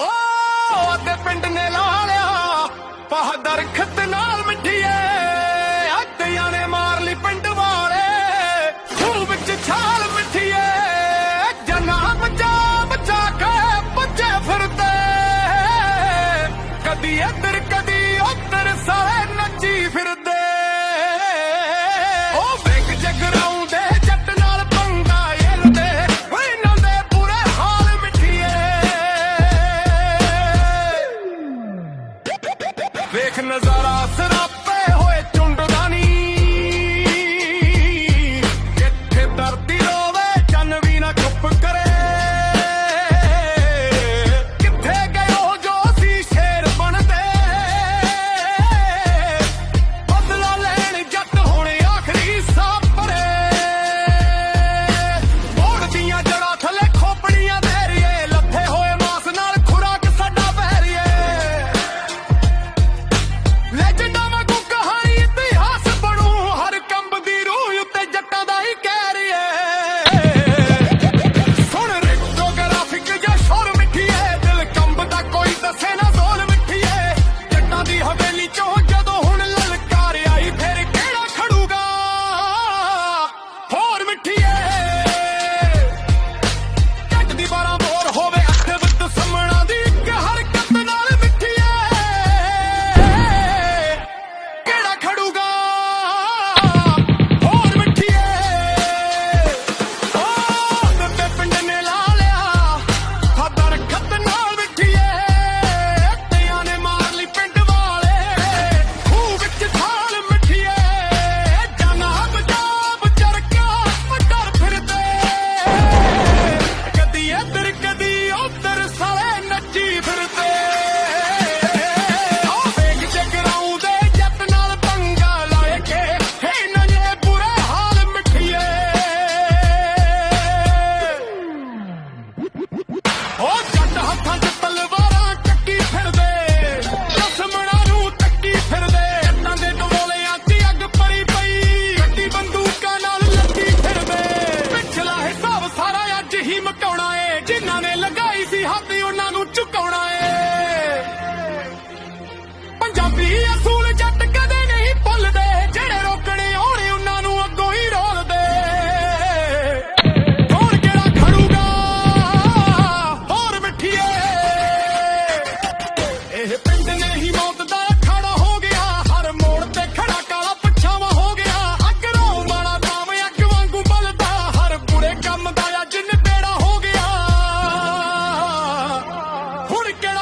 ਓ ਤੇ ਪਿੰਡ ਨੇ ਲਾ ਲਿਆ ਪਾਹ ਦਰਖਤ ਨਾਲ ਮਿੱਠੀਏ। ਹੱਤਿਆਂ ਨੇ ਮਾਰ ਲਈ ਪਿੰਡ ਵਾਲੇ, ਖੂਹ ਵਿੱਚ ਛਾਲ ਮਿੱਠੀਏ। ਜਨਾ ਬਚਾ ਬਚਾ ਕੇ ਬੱਚੇ ਫਿਰਦੇ। ਕਦੀ ਇੱਧਰ देख नजारा सिर्फ Porque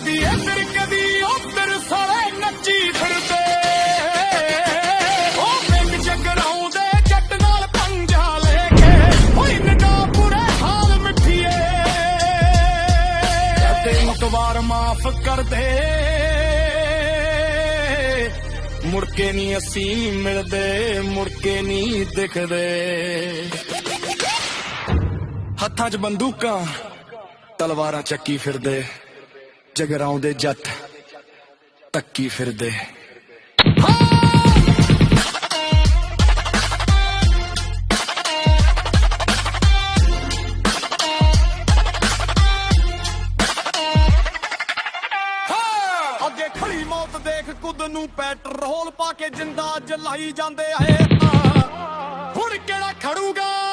ਕਦੀ ਮਾਫ ਕਰ ਦੇ ਮੁੜ ਕੇ ਮਿਲਦੇ ਮੁੜ ਕੇ ਦਿਖਦੇ। ਹੱਥਾਂ 'ਚ ਬੰਦੂਕਾਂ, ਤਲਵਾਰਾਂ ਚੱਕੀ ਫਿਰਦੇ। ਜਗਰਾਉਂਦੇ ਜੱਟ ਤੱਕੀ ਫਿਰਦੇ। ਅੱਗੇ ਖੜੀ ਮੌਤ ਦੇਖ ਕੁੱਦ ਨੂੰ ਪੈਟਰੋਲ ਪਾ ਕੇ ਜਿੰਦਾ ਜਲਾਈ ਜਾਂਦੇ ਆਏ ਹੁਣ ਕਿਹੜਾ ਖੜੂਗਾ?